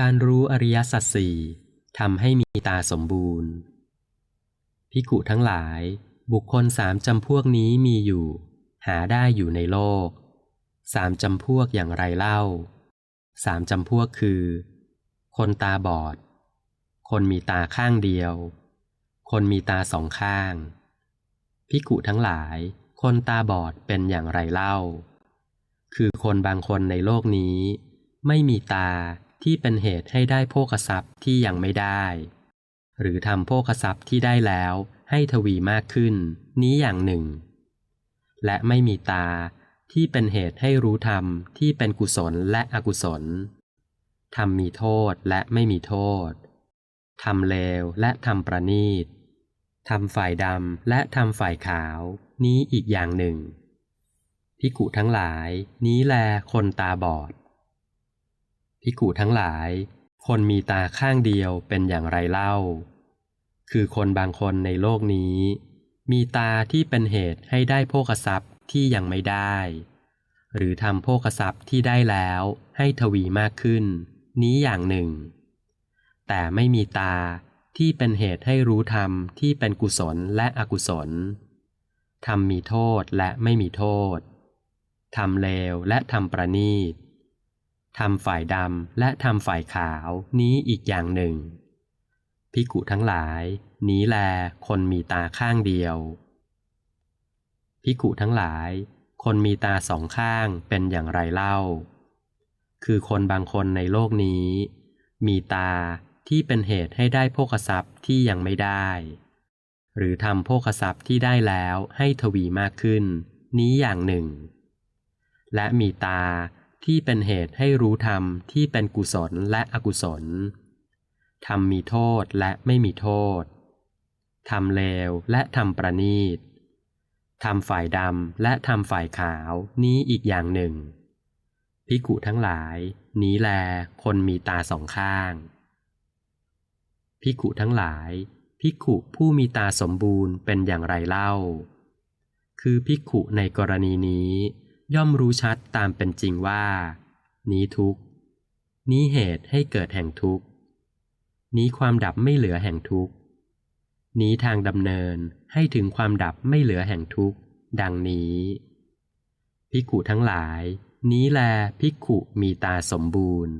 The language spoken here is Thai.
การรู้อริยสัจสี่ทำให้มีตาสมบูรณ์ พิกุทั้งหลาย บุคคลสามจำพวกนี้มีอยู่ หาได้อยู่ในโลก สามจำพวกอย่างไรเล่า สามจำพวกคือ คนตาบอด คนมีตาข้างเดียว คนมีตาสองข้าง พิกุทั้งหลาย คนตาบอดเป็นอย่างไรเล่า คือคนบางคนในโลกนี้ ไม่มีตา ที่เป็นเหตุให้ได้โภคทรัพย์ที่ยังไม่ได้ หรือทำโภคทรัพย์ที่ได้แล้วให้ทวีมากขึ้น นี้อย่างหนึ่ง และไม่มีตาที่เป็นเหตุให้รู้ธรรมที่เป็นกุศลและอกุศลทำมีโทษและไม่มีโทษทำเลวและทำประณีตทำฝ่ายดำและทำฝ่ายขาว นี้อีกอย่างหนึ่งพิกุทั้งหลาย นี้แลคนตาบอด พิกุทั้งหลาย คนมีตาข้างเดียวเป็นอย่างไรเล่า คือคนบางคนในโลกนี้ มีตาที่เป็นเหตุให้ได้โภคทรัพย์ที่ยังไม่ได้ หรือทำโภคทรัพย์ที่ได้แล้วให้ทวีมากขึ้น นี้อย่างหนึ่ง แต่ไม่มีตาที่เป็นเหตุให้รู้ธรรมที่เป็นกุศลและอกุศลทำมีโทษและไม่มีโทษทำเลวและทำประณีต ทำฝ่ายดำและทำฝ่ายขาวนี้อีกอย่างหนึ่ง พิกุทั้งหลาย นี้แลคนมีตาข้างเดียว พิกุทั้งหลาย คนมีตาสองข้างเป็นอย่างไรเล่า คือคนบางคนในโลกนี้ มีตาที่เป็นเหตุให้ได้โภคทรัพย์ที่ยังไม่ได้ หรือทำโภคทรัพย์ที่ได้แล้วให้ทวีมากขึ้น นี้อย่างหนึ่ง และมีตา ที่เป็นเหตุให้รู้ธรรมที่เป็นกุศลและอกุศลทำมีโทษและไม่มีโทษทำเลวและทำประณีตทำฝ่ายดำและทำฝ่ายขาวนี้อีกอย่างหนึ่ง พิกุทั้งหลาย นี้แลคนมีตาสองข้าง พิกุทั้งหลาย พิกุผู้มีตาสมบูรณ์เป็นอย่างไรเล่า คือพิกุในกรณีนี้ ย่อมรู้ชัดตามเป็นจริงว่า นี้ทุกนี้เหตุให้เกิดแห่งทุกนี้ความดับไม่เหลือแห่งทุกนี้ทางดำเนินให้ถึงความดับไม่เหลือแห่งทุกดังนี้พิกุทั้งหลาย นี้แลพิกุมีตาสมบูรณ์